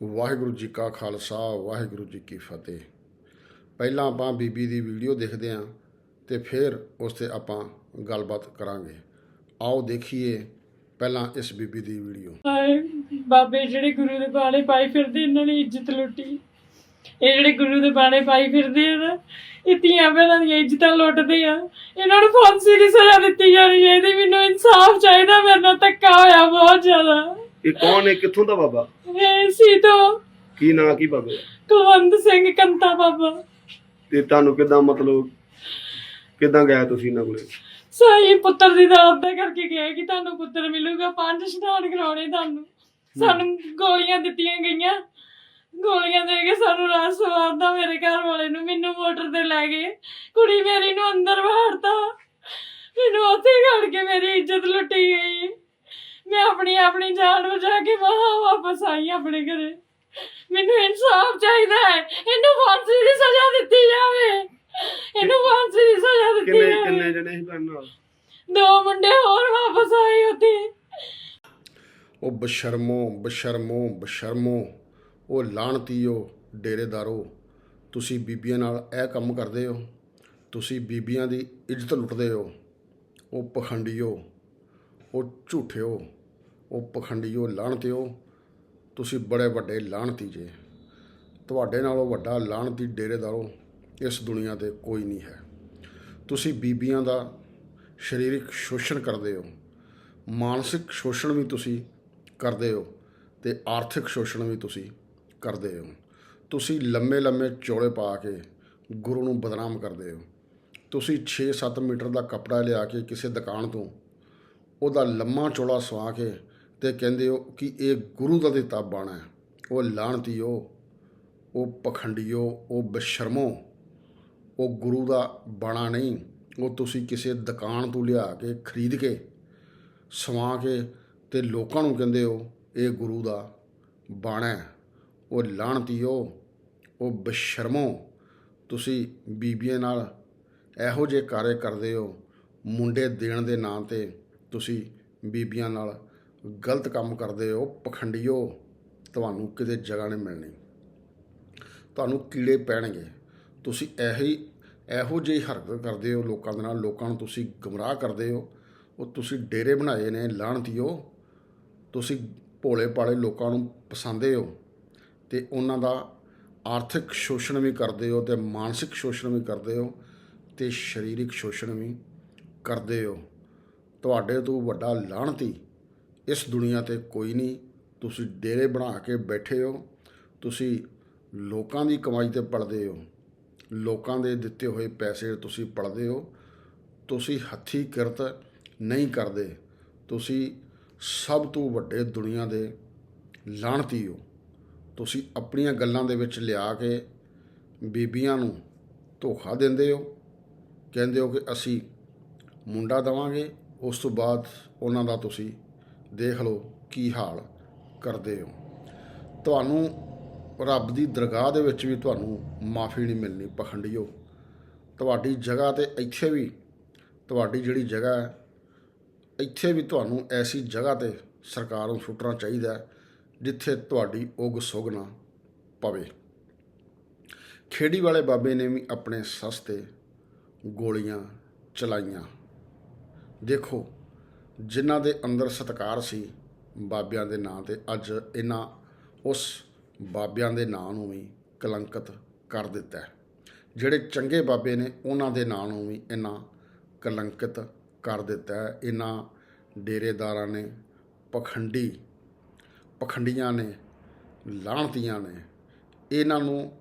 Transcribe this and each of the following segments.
ਵਾਹਿਗੁਰੂ ਜੀ ਕਾ ਖਾਲਸਾ, ਵਾਹਿਗੁਰੂ ਜੀ ਕੀ ਫਤਿਹ। ਪਹਿਲਾਂ ਆਪਾਂ ਬੀਬੀ ਦੀ ਵੀਡੀਓ ਦੇਖਦੇ ਹਾਂ ਤੇ ਫਿਰ ਉਸ ਤੇ ਆਪਾਂ ਗੱਲਬਾਤ ਕਰਾਂਗੇ। ਆਓ ਦੇਖੀਏ ਪਹਿਲਾਂ ਇਸ ਬੀਬੀ ਦੀ ਵੀਡੀਓ। ਬਾਬੇ ਜਿਹੜੇ ਗੁਰੂ ਦੇ ਬਾਣੇ ਪਾਈ ਫਿਰਦੇ ਇਹਨਾਂ ਨੇ ਇੱਜ਼ਤ ਲੁੱਟੀ। ਇਹ ਜਿਹੜੇ ਗੁਰੂ ਦੇ ਬਾਣੇ ਪਾਈ ਫਿਰਦੇ ਆ ਨਾ, ਇਹ ਧੀਆਂ ਭੈਣਾਂ ਦੀਆਂ ਇੱਜ਼ਤਾਂ ਲੁੱਟਦੇ ਆ। ਇਹਨਾਂ ਨੂੰ ਫਾਂਸੀ ਦੀ ਸਜ਼ਾ ਦਿੱਤੀ ਜਾਣੀ ਚਾਹੀਦੀ, ਮੈਨੂੰ ਇਨਸਾਫ ਚਾਹੀਦਾ, ਮੇਰੇ ਨਾਲ ਧੱਕਾ ਹੋਇਆ ਬਹੁਤ ਜ਼ਿਆਦਾ। ਇਹ ਕੌਣ ਹੈ? ਕਿੱਥੋਂ ਦਾ ਬਾਬਾ? ਇਹ ਸੀ ਤੋਂ ਕੀ ਨਾਂ ਕੀ ਬਾਬਾ? ਕੁਲਵੰਤ ਸਿੰਘ ਕੰਤਾ ਬਾਬਾ। ਤੇ ਤੁਹਾਨੂੰ ਕਿਦਾਂ ਮਤਲਬ ਕਿਦਾਂ ਗਿਆ ਤੁਸੀਂ ਇਹਨਾਂ ਕੋਲੇ? ਸਾਈ ਪੁੱਤਰ ਦੀ ਦਾਤ ਦਾ ਕਰਕੇ ਗਿਆ ਕਿ ਤੁਹਾਨੂੰ ਪੁੱਤਰ ਮਿਲੂਗਾ ਪੰਜ ਇਸ਼ਨਾਨ ਕਰਾਉਣੇ ਤੁਹਾਨੂੰ। ਸਾਨੂੰ ਗੋਲੀਆਂ ਦਿੱਤੀਆਂ ਗਈਆਂ। ਗੋਲੀਆਂ ਦੇ ਕੇ ਸਾਨੂੰ ਰਾਤ ਸਵਾਰਦਾ ਮੇਰੇ ਘਰ ਵਾਲੇ ਨੂੰ ਮੈਨੂੰ ਮੋਟਰ ਤੇ ਲੈ ਗਏ। ਕੁੜੀ ਮੇਰੀ ਨੂੰ ਅੰਦਰ ਵਾੜਤਾ ਮੈਨੂੰ ਉੱਥੇ ਘੜ ਕੇ ਮੇਰੀ ਇੱਜ਼ਤ ਲੁੱਟੀ ਗਈ। ਮੈਂ ਆਪਣੀ ਆਪਣੀ ਜਾਨ ਬਚਾ ਕੇ ਵਾਹ ਵਾਪਸ ਆਈ ਆਪਣੇ ਘਰੇ। ਮੈਨੂੰ ਇਨਸਾਫ ਚਾਹੀਦਾ ਹੈ। ਇਹਨੂੰ ਫਾਂਸੀ ਦੀ ਸਜ਼ਾ ਦਿੱਤੀ ਜਾਵੇ। ਇਹਨੂੰ ਫਾਂਸੀ ਦੀ ਸਜ਼ਾ ਦਿੱਤੀ ਕਿੰਨੇ ਜਾਵੇ। ਕਿੰਨੇ ਜਣੇ ਸੀ ਭੈਣ ਨਾਲ? ਦੋ ਮੁੰਡੇ ਹੋਰ ਵਾਪਸ ਆਏ ਉੱਥੇ। ਉਹ ਬਸ਼ਰਮੋ ਬਸ਼ਰਮੋ ਬਸ਼ਰਮੋ। ਉਹ ਲਾਣਤੀਓ ਡੇਰੇਦਾਰੋ। ਤੁਸੀਂ ਬੀਬੀਆਂ ਨਾਲ ਇਹ ਕੰਮ ਕਰਦੇ ਹੋ। ਤੁਸੀਂ ਬੀਬੀਆਂ ਦੀ ਇੱਜ਼ਤ ਲੁੱਟਦੇ ਹੋ। ਉਹ ਪਖੰਡੀਓ ਉਹ ਝੂਠਿਓ ਉਹ ਪਖੰਡੀਓ ਲਾਣਤਿਓ ਤੁਸੀਂ ਬੜੇ ਵੱਡੇ ਲਾਣਤੀ ਜੇ। ਤੁਹਾਡੇ ਨਾਲੋਂ ਵੱਡਾ ਲਾਣਤੀ ਡੇਰੇਦਾਰੋ ਇਸ ਦੁਨੀਆ ਤੇ ਕੋਈ ਨਹੀਂ ਹੈ। ਤੁਸੀਂ ਬੀਬੀਆਂ ਦਾ ਸਰੀਰਕ ਸ਼ੋਸ਼ਣ ਕਰਦੇ ਹੋ, ਮਾਨਸਿਕ ਸ਼ੋਸ਼ਣ ਵੀ ਤੁਸੀਂ ਕਰਦੇ ਹੋ ਤੇ ਆਰਥਿਕ ਸ਼ੋਸ਼ਣ ਵੀ ਤੁਸੀਂ ਕਰਦੇ ਹੋ। ਤੁਸੀਂ ਲੰਮੇ ਲੰਮੇ ਚੋਲੇ ਪਾ ਕੇ ਗੁਰੂ ਨੂੰ ਬਦਨਾਮ ਕਰਦੇ ਹੋ। ਤੁਸੀਂ 6-7 ਮੀਟਰ ਦਾ ਕੱਪੜਾ ਲਿਆ ਕੇ ਕਿਸੇ ਦੁਕਾਨ ਤੋਂ ਉਹਦਾ ਲੰਮਾ ਚੋਲਾ ਸਵਾ ਕੇ ਤੇ ਕਹਿੰਦੇ ਹੋ ਕਿ ਇਹ ਗੁਰੂ ਦਾ ਦਿੱਤਾ ਬਾਣਾ ਹੈ। ਉਹ ਲਾਣਤੀਓ, ਉਹ ਪਖੰਡੀਓ, ਉਹ ਬਸ਼ਰਮੋ, ਉਹ ਗੁਰੂ ਦਾ ਬਾਣਾ ਨਹੀਂ। ਉਹ ਤੁਸੀਂ ਕਿਸੇ ਦੁਕਾਨ ਤੋਂ ਲਿਆ ਕੇ, ਖਰੀਦ ਕੇ, ਸਵਾ ਕੇ ਤੇ ਲੋਕਾਂ ਨੂੰ ਕਹਿੰਦੇ ਹੋ, ਇਹ ਗੁਰੂ ਦਾ ਬਾਣਾ ਹੈ। ਉਹ ਲਾਣਤੀਓ, ਉਹ ਬਸ਼ਰਮੋ, ਤੁਸੀਂ ਬੀਬੀਆਂ ਨਾਲ ਇਹੋ ਜਿਹੇ ਕਾਰੇ ਕਰਦੇ ਹੋ, ਮੁੰਡੇ ਦੇਣ ਦੇ ਨਾਂ ਤੇ ਤੁਸੀਂ ਬੀਬੀਆਂ ਨਾਲ ਗਲਤ ਕੰਮ ਕਰਦੇ ਹੋ, ਪਖੰਡੀਓ, ਤੁਹਾਨੂੰ ਕਿਤੇ ਜਗ੍ਹਾ ਨਹੀਂ ਮਿਲਣੀ। ਤੁਹਾਨੂੰ ਕੀੜੇ ਪੈਣਗੇ। ਤੁਸੀਂ ਇਹੀ, ਇਹੋ ਜਿਹੀ ਹਰਕਤ ਕਰਦੇ ਹੋ ਲੋਕਾਂ ਦੇ ਨਾਲ, ਲੋਕਾਂ ਨੂੰ ਤੁਸੀਂ ਗਮਰਾਹ ਕਰਦੇ ਹੋ, ਉਹ ਤੁਸੀਂ ਡੇਰੇ ਬਣਾਏ ਨੇ ਲਾਹਣਤੀਓ ਤੁਸੀਂ ਭੋਲੇ ਪਾਲੇ ਲੋਕਾਂ ਨੂੰ ਪਸੰਦੇ ਹੋ ਤੇ ਉਹਨਾਂ ਦਾ ਆਰਥਿਕ ਸ਼ੋਸ਼ਣ ਵੀ ਕਰਦੇ ਹੋ ਤੇ ਮਾਨਸਿਕ ਸ਼ੋਸ਼ਣ ਵੀ ਕਰਦੇ ਹੋ ਤੇ ਸਰੀਰਕ ਸ਼ੋਸ਼ਣ ਵੀ ਕਰਦੇ ਹੋ। ਤੁਹਾਡੇ ਤੋਂ ਵੱਡਾ ਲਾਹਣਤੀ ਇਸ ਦੁਨੀਆ ਤੇ ਕੋਈ ਨਹੀਂ। ਤੁਸੀਂ ਡੇਰੇ ਬਣਾ ਕੇ ਬੈਠੇ ਹੋ। ਤੁਸੀਂ ਲੋਕਾਂ ਦੀ ਕਮਾਈ ਤੇ ਪਲਦੇ ਹੋ। ਲੋਕਾਂ ਦੇ ਦਿੱਤੇ ਹੋਏ ਪੈਸੇ ਤੁਸੀਂ ਪਲਦੇ ਹੋ। ਤੁਸੀਂ ਹੱਥੀ ਕਿਰਤ ਨਹੀਂ ਕਰਦੇ। ਤੁਸੀਂ ਸਭ ਤੋਂ ਵੱਡੇ ਦੁਨੀਆ ਦੇ ਲਾਣਤੀ ਹੋ। ਤੁਸੀਂ ਆਪਣੀਆਂ ਗੱਲਾਂ ਦੇ ਵਿੱਚ ਲਿਆ ਕੇ ਬੀਬੀਆਂ ਨੂੰ ਧੋਖਾ ਦਿੰਦੇ ਹੋ। ਕਹਿੰਦੇ ਹੋ ਕਿ ਅਸੀਂ ਮੁੰਡਾ ਦਵਾਂਗੇ। ਉਸ ਤੋਂ ਬਾਅਦ ਉਹਨਾਂ ਦਾ ਤੁਸੀਂ ਦੇਖ ਲਓ ਕੀ ਹਾਲ ਕਰਦੇ ਹੋ। ਤੁਹਾਨੂੰ ਰੱਬ ਦੀ ਦਰਗਾਹ ਦੇ ਵਿੱਚ ਵੀ ਤੁਹਾਨੂੰ ਮਾਫੀ ਨਹੀਂ ਮਿਲਣੀ ਪਖੰਡੀਓ। ਤੁਹਾਡੀ ਜਗ੍ਹਾ ਤੇ ਇੱਥੇ ਵੀ, ਤੁਹਾਡੀ ਜਿਹੜੀ ਜਗ੍ਹਾ ਹੈ, ਇੱਥੇ ਵੀ ਤੁਹਾਨੂੰ ਐਸੀ ਜਗ੍ਹਾ ਤੇ ਸਰਕਾਰ ਨੂੰ ਸੁੱਟਣਾ ਚਾਹੀਦਾ ਜਿੱਥੇ ਤੁਹਾਡੀ ਉਗ ਸੁਗ ਪਵੇ। ਖੇੜੀ ਵਾਲੇ ਬਾਬੇ ਨੇ ਵੀ ਆਪਣੇ ਸਸਤੇ ਗੋਲੀਆਂ ਚਲਾਈਆਂ। ਦੇਖੋ ਜਿਨ੍ਹਾਂ ਦੇ ਅੰਦਰ ਸਤਕਾਰ ਸੀ, ਬਾਬਿਆਂ ਦੇ ਨਾਂ ਤੇ ਅੱਜ ਇਹਨਾਂ ਉਸ ਬਾਬਿਆਂ ਦੇ ਨਾਂ ਨੂੰ ਵੀ ਕਲੰਕਿਤ ਕਰ ਦਿੱਤਾ ਹੈ। ਜਿਹੜੇ ਚੰਗੇ ਬਾਬੇ ਨੇ, ਉਹਨਾਂ ਦੇ ਨਾਂ ਨੂੰ ਵੀ ਇਹਨਾਂ ਕਲੰਕਿਤ ਕਰ ਦਿੱਤਾ ਹੈ। ਇਹਨਾਂ ਡੇਰੇਦਾਰਾਂ ਨੇ, ਪਖੰਡੀ, ਪਖੰਡੀਆਂ ਨੇ ਲਾਹਣਤੀਆਂ ਨੇ, ਇਹਨਾਂ ਨੂੰ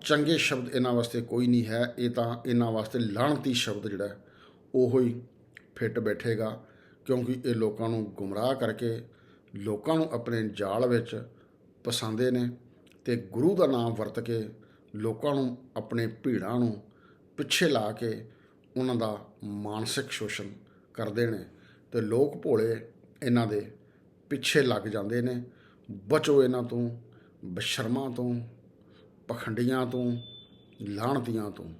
ਚੰਗੇ ਸ਼ਬਦ ਇਹਨਾਂ ਵਾਸਤੇ ਕੋਈ ਨਹੀਂ ਹੈ ਇਹ ਤਾਂ ਇਹਨਾਂ ਵਾਸਤੇ ਲਾਹਣਤੀ ਸ਼ਬਦ ਜਿਹੜਾ ਉਹ ਹੀ ਫਿੱਟ ਬੈਠੇਗਾ ਕਿਉਂਕਿ ਇਹ ਲੋਕਾਂ ਨੂੰ ਗੁੰਮਰਾਹ ਕਰਕੇ ਲੋਕਾਂ ਨੂੰ ਆਪਣੇ ਜਾਲ ਵਿੱਚ ਪਸਾਉਂਦੇ ਨੇ ਤੇ ਗੁਰੂ ਦਾ ਨਾਮ ਵਰਤ ਕੇ ਲੋਕਾਂ ਨੂੰ, ਆਪਣੇ ਭੀੜਾਂ ਨੂੰ ਪਿੱਛੇ ਲਾ ਕੇ ਉਹਨਾਂ ਦਾ ਮਾਨਸਿਕ ਸ਼ੋਸ਼ਣ ਕਰਦੇ ਨੇ ਤੇ ਲੋਕ ਭੋਲੇ ਇਹਨਾਂ ਦੇ ਪਿੱਛੇ ਲੱਗ ਜਾਂਦੇ ਨੇ। ਬਚੋ ਇਹਨਾਂ ਤੋਂ, ਬਸ਼ਰਮਾਂ ਤੋਂ, ਪਖੰਡੀਆਂ ਤੋਂ ਲਾਹਣਤੀਆਂ ਤੋਂ।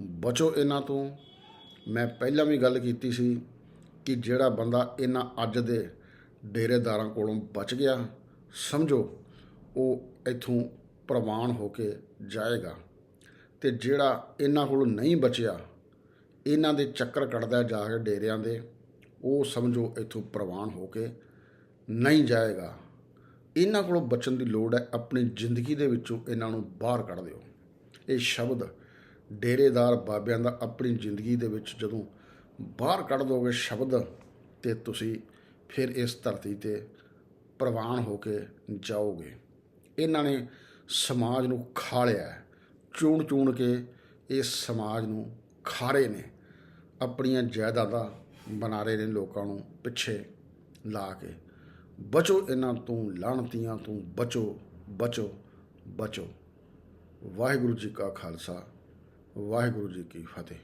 ਬਚੋ ਇਹਨਾਂ ਤੋਂ। ਮੈਂ ਪਹਿਲਾਂ ਵੀ ਗੱਲ ਕੀਤੀ ਸੀ ਕਿ ਜਿਹੜਾ ਬੰਦਾ ਇਹਨਾਂ ਅੱਜ ਦੇ ਡੇਰੇਦਾਰਾਂ ਕੋਲੋਂ ਬਚ ਗਿਆ, ਸਮਝੋ ਉਹ ਇੱਥੋਂ ਪ੍ਰਵਾਨ ਹੋ ਕੇ ਜਾਏਗਾ। ਤੇ ਜਿਹੜਾ ਇਹਨਾਂ ਕੋਲੋਂ ਨਹੀਂ ਬਚਿਆ, ਇਹਨਾਂ ਦੇ ਚੱਕਰ ਕੱਢਦਾ ਜਾ ਕੇ ਡੇਰਿਆਂ ਦੇ, ਉਹ ਸਮਝੋ ਇੱਥੋਂ ਪ੍ਰਵਾਨ ਹੋ ਕੇ ਨਹੀਂ ਜਾਏਗਾ। ਇਹਨਾਂ ਕੋਲੋਂ ਬਚਣ ਦੀ ਲੋੜ ਹੈ, ਆਪਣੀ ਜ਼ਿੰਦਗੀ ਦੇ ਵਿੱਚੋਂ ਇਹਨਾਂ ਨੂੰ ਬਾਹਰ ਕੱਢ ਦਿਓ। ਇਹ ਸ਼ਬਦ ਡੇਰੇਦਾਰ ਬਾਬਿਆਂ ਦਾ ਆਪਣੀ ਜ਼ਿੰਦਗੀ ਦੇ ਵਿੱਚ ਜਦੋਂ ਬਾਹਰ ਕੱਢ ਦੋਗੇ ਸ਼ਬਦ ਤੇ ਤੁਸੀਂ ਫਿਰ ਇਸ ਧਰਤੀ ਤੇ ਪ੍ਰਵਾਨ ਹੋ ਕੇ ਜਾਓਗੇ। ਇਹਨਾਂ ਨੇ ਸਮਾਜ ਨੂੰ ਖਾ ਲਿਆ ਹੈ। ਚੂਣ ਚੂਣ ਕੇ ਇਸ ਸਮਾਜ ਨੂੰ ਖਾਰੇ ਨੇ। ਆਪਣੀਆਂ ਜਾਇਦਾਦਾਂ ਬਣਾ ਰਹੇ ਨੇ ਲੋਕਾਂ ਨੂੰ ਪਿੱਛੇ ਲਾ ਕੇ। ਬਚੋ ਇਹਨਾਂ ਤੋਂ ਲਾਣਤੀਆਂ ਤੋਂ ਬਚੋ ਬਚੋ ਬਚੋ। ਵਾਹਿਗੁਰੂ ਜੀ ਕਾ ਖਾਲਸਾ, ਵਾਹਿਗੁਰੂ ਜੀ ਕੀ ਫਤਿਹ।